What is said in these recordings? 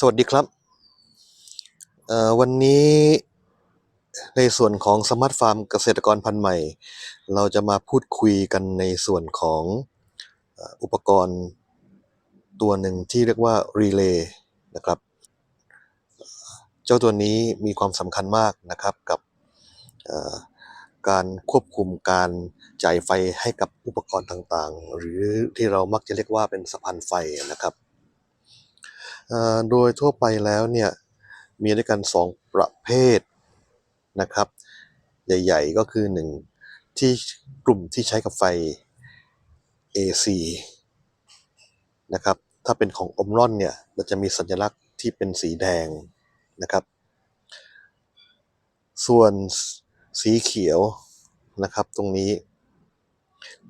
สวัสดีครับเอ่อวันนี้ในส่วนของสมาร์ทฟาร์มเกษตรกรพันธุ์ใหม่ เราจะมาพูดคุยกันในส่วนของอุปกรณ์ตัวหนึ่งที่เรียกว่ารีเลย์นะครับ เจ้าตัวนี้มีความสำคัญมากนะครับกับการควบคุมการจ่ายไฟให้กับอุปกรณ์ต่างๆ หรือที่เรามักจะเรียกว่าเป็นสะพานไฟนะครับ โดยทั่วไปแล้วเนี่ยมีด้วยกัน 2 ประเภทนะครับ ใหญ่ๆก็คือ 1 ที่กลุ่มที่ใช้กับไฟ AC นะครับถ้าเป็นของอมรอนเนี่ยเราจะมีสัญลักษณ์ที่เป็นสีแดงนะครับ ส่วนสีเขียวนะครับตรงนี้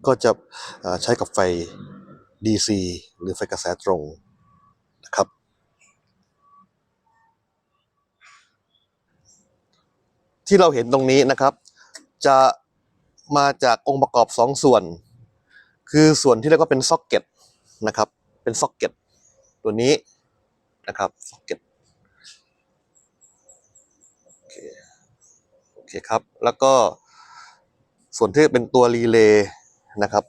ก็จะใช้กับไฟ DC หรือไฟกระแสตรงนะครับ ที่เราเห็นตรงนี้นะครับ จะมาจากองค์ประกอบ2ส่วน คือส่วนที่เรียกว่าเป็นซ็อกเก็ตนะครับ เป็นซ็อกเก็ตตัวนี้นะครับซ็อกเก็ตโอเคโอเคครับ แล้วก็ส่วนที่เป็นตัวรีเลย์นะครับ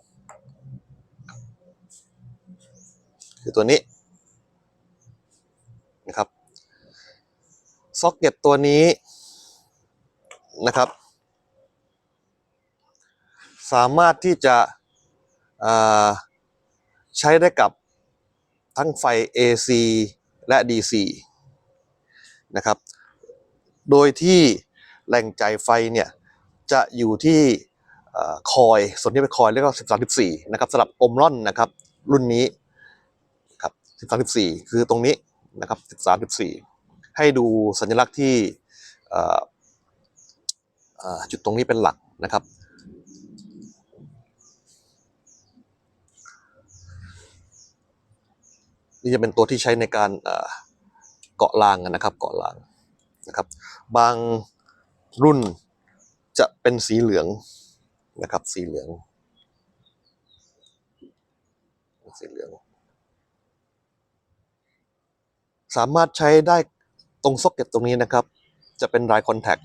คือตัวนี้นะครับซ็อกเก็ตตัวนี้ นะครับ สามารถที่จะใช้ได้กับทั้งไฟ AC และ DC นะครับ โดยที่แหล่งจ่ายไฟเนี่ย จะอยู่ที่เอ่อคอยส่วนที่เป็นคอยเรียกว่า13 14 นะครับสำหรับอมรอนนะครับ รุ่นนี้ครับ13 14 คือตรงนี้นะครับ13 14 ให้ดูสัญลักษณ์ที่เจุดตรงนี้เป็นหลักนะครับ นี่จะเป็นตัวที่ใช้ในการเกาะรางนะครับ เกาะรางนะครับ บางรุ่นจะเป็นสีเหลืองนะครับ สีเหลือง สีเหลือง สามารถใช้ได้ตรงซ็อกเก็ตตรงนี้นะครับ จะเป็นรายคอนแทค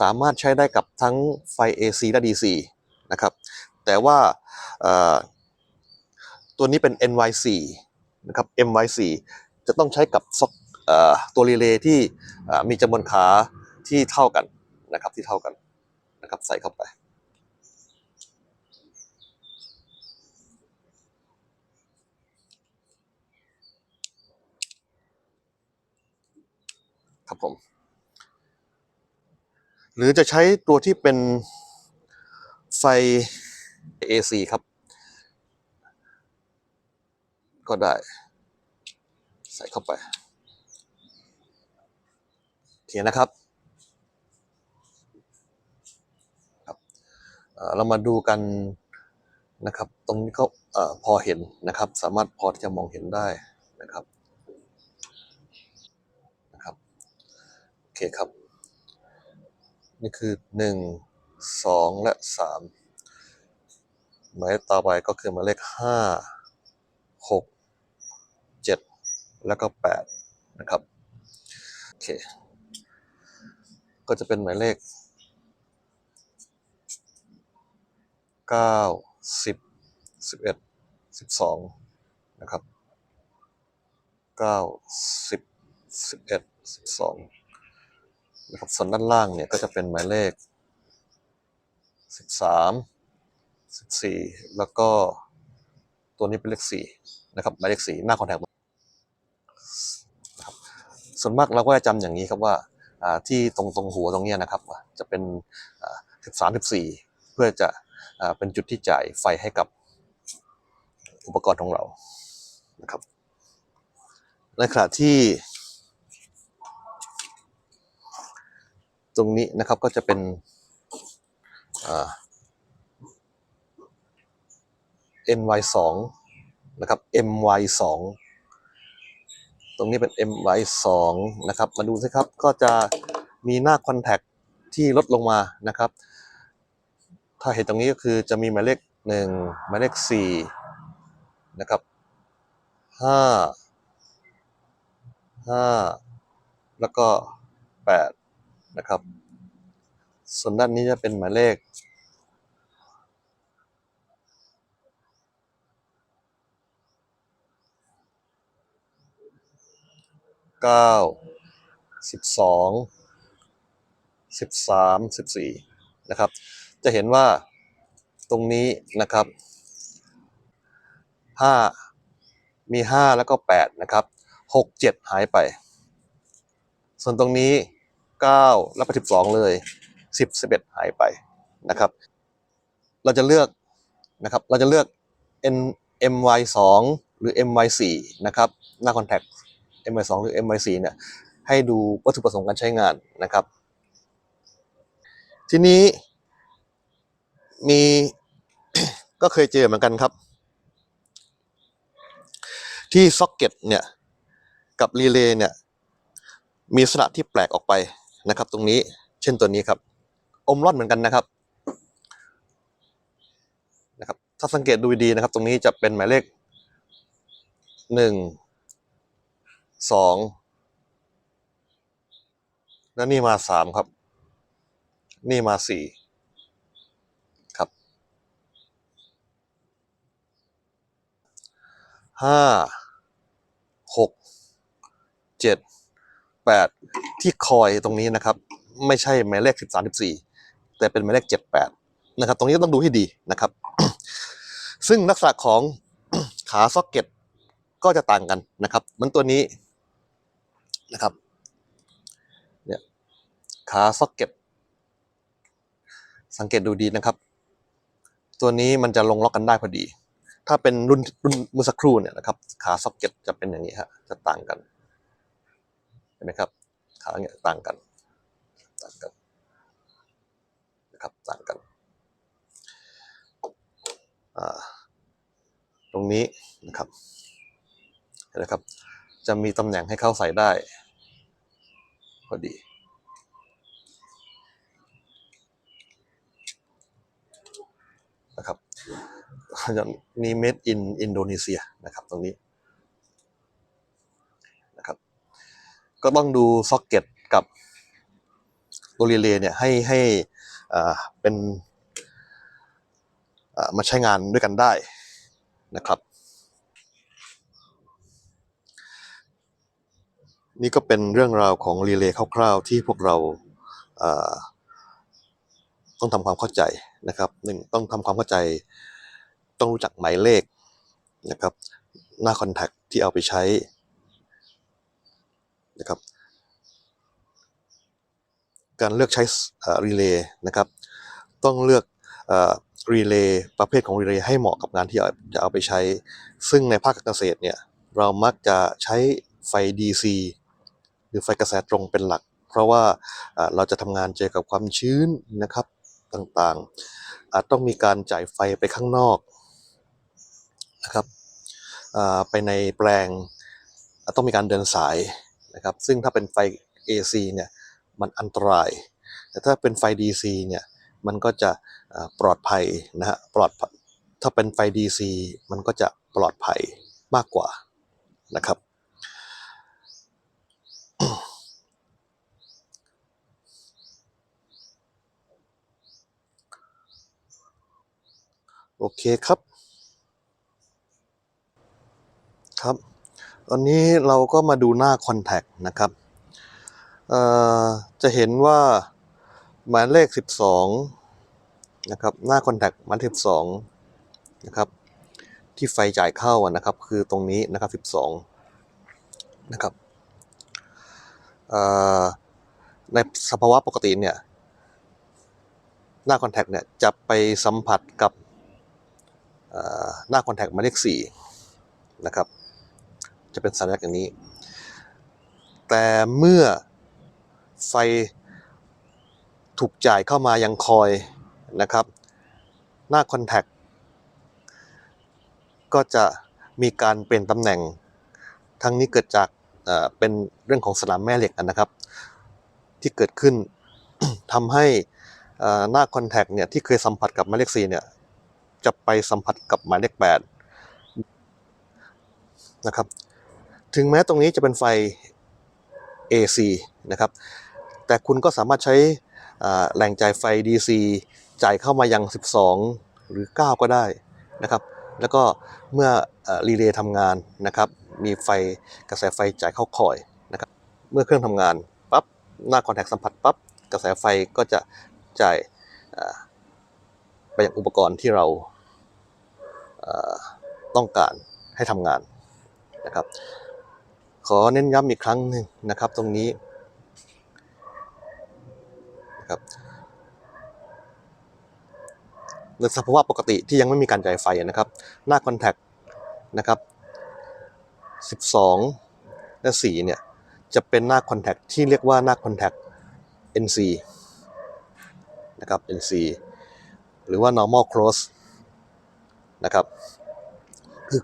สามารถใช้ได้กับทั้งไฟ AC และ DC นะครับ แต่ว่าตัวนี้เป็น NY4 นะครับ MY4 จะต้องใช้กับซ็อกตัวรีเลย์ที่มีจำนวนขาที่เท่ากันนะครับที่เท่ากันนะครับใส่เข้าไปครับผม หรือจะใช้ตัวที่เป็นไฟ AC ครับ ก็ได้ ใส่เข้าไปโอเคนนะครับครับเรามาดูกันนะครับ ตรงนี้ก็เอ่อพอเห็นนะครับ สามารถพอที่จะมองเห็นได้นะครับนะครับโอเคครับ นี่คือ 1 2 และ 3 หมายเลขต่อไปก็คือหมายเลข 5 6 7 แล้วก็ 8 นะครับ โอเค ก็จะเป็นหมายเลข 9 10 11 12 นะครับ 9 10 11 12 นะครับส่วนด้านล่างเนี่ยก็จะเป็นหมายเลขสิบสามสิบสี่แล้วก็ตัวนี้เป็นเลขสี่นะครับหมายเลขสี่หน้าคอนแทคนะครับส่วนมากเราก็จะจำอย่างนี้ครับว่าที่ตรงตรงหัวตรงเนี้ยนะครับจะเป็นสิบสามสิบสี่เพื่อจะเป็นจุดที่จ่ายไฟให้กับอุปกรณ์ของเรานะครับในขณะที่ ตรงนี้นะครับก็จะเป็นอ่า ny2 นะครับ my2 ตรงนี้เป็น my2 นะครับ มาดูสิครับ ก็จะมีหน้าคอนแทคที่ลดลงมานะครับ ถ้าเห็นตรงนี้ก็คือจะมีหมายเลขหนึ่งหมายเลขสี่นะครับห้าห้าแล้วก็แปด นะครับ ส่วนด้านนี้จะเป็นหมายเลข เก้า สิบสอง สิบสาม สิบสี่นะครับ จะเห็นว่าตรงนี้นะครับห้ามีห้าแล้วก็แปดนะครับหกเจ็ดหายไป ส่วนตรงนี้ เก้าแล้วไปสิบสองเลยสิบสิบเอ็ดหายไปนะครับ เราจะเลือกนะครับ เราจะเลือก N MY 2หรือ MY 4นะครับ หน้า contact MY 2หรือ MY 4เนี่ย ให้ดูวัตถุประสงค์การใช้งานนะครับ ทีนี้มีก็เคยเจอเหมือนกันครับ ที่ซ็อกเก็ตเนี่ย กับรีเลย์เนี่ย มีลักษณะที่แปลกออกไป นะครับ ตรงนี้เช่นตัวนี้ครับ อมร่อนเหมือนกันนะครับนะครับ ถ้าสังเกตดูดีนะครับ ตรงนี้จะเป็นหมายเลขหนึ่งสองแล้วนี่มาสามครับ นี่มาสี่ครับห้าหกเจ็ด แปดที่คอยตรงนี้นะครับ ไม่ใช่หมายเลขสิบสามสิบสี่แต่เป็นหมายเลขเจ็ดแปดนะครับ ตรงนี้ต้องดูให้ดีนะครับ ซึ่งลักษณะของขาซ็อกเก็ตก็จะต่างกันนะครับเหมือนตัวนี้นะครับเนี่ยขาซ็อกเก็ตสังเกตดูดีนะครับ ตัวนี้มันจะลงล็อกกันได้พอดี ถ้าเป็นรุ่นรุ่นเมื่อสักครู่เนี่ยนะครับ ขาซ็อกเก็ตจะเป็นอย่างนี้ฮะจะต่างกัน เห็นไหมครับขาเนี่ยต่างกันต่างกันนะครับต่างกันตรงนี้นะครับเห็นไหมครับ จะมีตำแหน่งให้เข้าใส่ได้พอดีนะครับนี่ made in อินโดนีเซียนะครับตรงนี้นะครับ ก็ต้องดูซ็อกเก็ตกับตัวรีเลย์เนี่ยให้ให้เป็นมาใช้งานด้วยกันได้นะครับ นี่ก็เป็นเรื่องราวของรีเลย์คร่าวๆที่พวกเราอ่าต้องทำความเข้าใจนะครับหนึ่งต้องทำความเข้าใจ ต้องรู้จักหมายเลขนะครับ หน้าคอนแทคที่เอาไปใช้ นะครับ การเลือกใช้รีเลย์นะครับ ต้องเลือกรีเลย์ประเภทของรีเลย์ให้เหมาะกับงานที่จะเอาไปใช้ ซึ่งในภาคเกษตรเนี่ยเรามักจะใช้ไฟ DC หรือไฟกระแสตรงเป็นหลัก เพราะว่าเราจะทำงานเจอกับความชื้นนะครับต่างๆ อาจต้องมีการจ่ายไฟไปข้างนอกนะครับไปในแปลงต้องมีการเดินสาย นะครับ ซึ่งถ้าเป็นไฟ AC เนี่ยมันอันตราย แต่ถ้าเป็นไฟ DC เนี่ยมันก็จะปลอดภัยนะฮะปลอดภัยถ้าเป็นไฟ DC มันก็จะปลอดภัยมากกว่านะครับโอเคครับ ครับ ตอนนี้เราก็มาดูหน้า Contact นะครับจะเห็นว่าหมายเลข 12 นะครับ หน้า Contact หมายเลข12 นะครับ ที่ไฟจ่ายเข้าอะนะครับ คือตรงนี้นะครับ 12 นะครับในสภาวะปกติเนี่ย หน้า Contact เนี่ยจะไปสัมผัสกับหน้า Contact หมายเลข4นะครับ จะเป็นสัญลักษณ์อย่างนี้ แต่เมื่อไฟถูกจ่ายเข้ามายังคอยนะครับ หน้า Contact ก็จะมีการเปลี่ยนตำแหน่ง ทั้งนี้เกิดจากเป็นเรื่องของสนามแม่เหล็กนะครับ ที่เกิดขึ้นทำให้หน้า Contact เนี่ยที่เคยสัมผัสกับหมายเลข4เนี่ยจะไปสัมผัสกับหมายเลข8นะครับ ถึงแม้ตรงนี้จะเป็นไฟ AC นะครับ แต่คุณก็สามารถใช้แหล่งจ่ายไฟ DC จ่ายเข้ามายัง 12 หรือ 9 ก็ได้นะครับ แล้วก็เมื่อรีเลย์ทำงานนะครับ มีไฟกระแสไฟจ่ายเข้าคอยนะครับ เมื่อเครื่องทำงานปั๊บหน้าคอนแทคสัมผัสปั๊บกระแสไฟก็จะจ่ายไปยังอุปกรณ์ที่เราต้องการให้ทำงานนะครับ ขอเน้นย้ำอีกครั้งหนึ่งนะครับ ตรงนี้นะครับในสภาวะปกติที่ยังไม่มีการจ่ายไฟนะครับ หน้าคอนแทคนะครับ 12 และ 4 เนี่ย จะเป็นหน้าคอนแทคที่เรียกว่าหน้าคอนแทค NC นะครับ NC หรือว่า normal close นะครับ คือ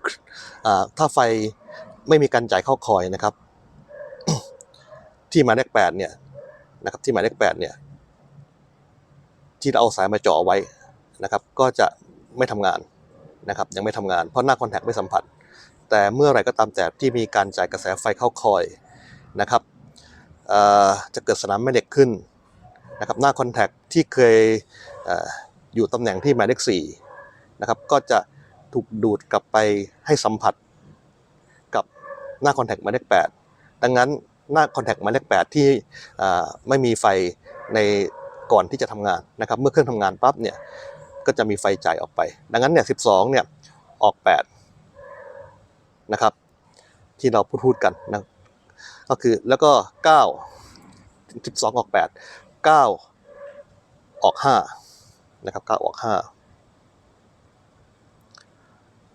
อาถ้าไฟ ไม่มีการจ่ายเข้าคอยนะครับ ที่หมายเลข8เนี่ยนะครับ ที่หมายเลข8เนี่ย ที่เราเอาสายมาเจ่อไว้นะครับ ก็จะไม่ทำงานนะครับ ยังไม่ทำงานเพราะหน้าคอนแทคไม่สัมผัส แต่เมื่อไรก็ตามแต่ที่มีการจ่ายกระแสไฟเข้าคอยนะครับจะเกิดสนามแม่เหล็กขึ้นนะครับ หน้าคอนแทคที่เคยเออยู่ตำแหน่งที่หมายเลข4นะครับ ก็จะถูกดูดกลับไปให้สัมผัส หน้าคอนแทคหมายเลข8ดังนั้นหน้าคอนแทคหมายเลข8ที่ไม่มีไฟในก่อนที่จะทำงานนะครับ เมื่อเครื่องทำงานปั๊บเนี่ยก็จะมีไฟจ่ายออกไป ดังนั้นเนี่ย12เนี่ยออก8นะครับที่เราพูดพูดกันนะก็คือแล้วก็ 9 12 ออก 8 9 ออก5นะครับ9ออก 5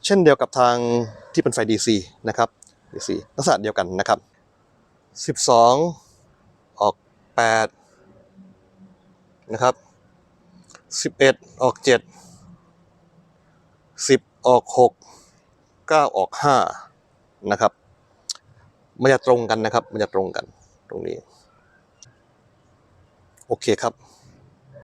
เช่นเดียวกับทางที่เป็นไฟ DC นะครับ DC ลักษณะเดียวกันนะครับ 12 ออก 8 นะครับ 11 ออก 7 10 ออก 6 9 ออก 5 นะครับ มันจะตรงกันนะครับ มันจะตรงกันตรงนี้ โอเคครับ